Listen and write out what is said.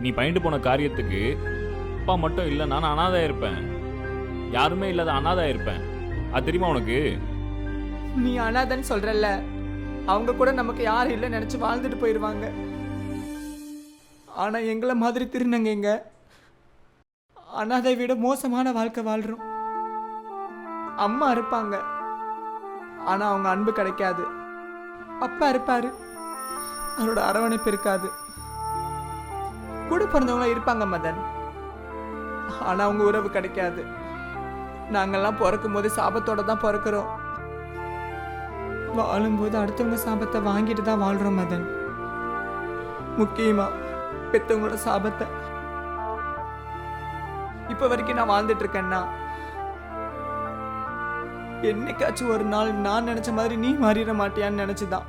நீ பயந்து போன காரியத்துக்கு அப்பா மட்டும் இல்லை நான் அனாதையா இருப்பேன். யாருமே இல்லாத அனாதையா இருப்பேன். அது தெரியுமா உனக்கு? நீ அனாதன்னு சொல்றல்ல. அவங்க கூட நமக்கு யாரும் இல்லை நினைச்சு வாழ்ந்துட்டு போயிடுவாங்க ஆனா எங்களை மாதிரி திருநங்க எங்க அனாதை விட மோசமான வாழ்க்கை வாழ்றோம். அம்மா இருப்பாங்க. ஆனா அவங்க அன்பு கிடைக்காது. அப்பா இருப்பாரு. அவரோட அரவணைப்பு இருக்காது. கூட பிறந்தவங்க இருப்பாங்க மதன். ஆனா அவங்க உறவு கிடைக்காது. நாங்கெல்லாம் பிறக்கும் போது சாபத்தோட தான் பிறக்கிறோம். வாழும்போது அடுத்தவங்க சாபத்தை வாங்கிட்டு தான் வாழ்றோம் மதன். முக்கியமா பெத்தவங்களோட சாபத்தை. இப்ப வரைக்கும் நான் வாழ்ந்துட்டு இருக்கேன்னா என்னைக்காச்சும் ஒரு நாள் நான் நினைச்ச மாதிரி நீ மாறிட மாட்டியான்னு நினைச்சுதான்.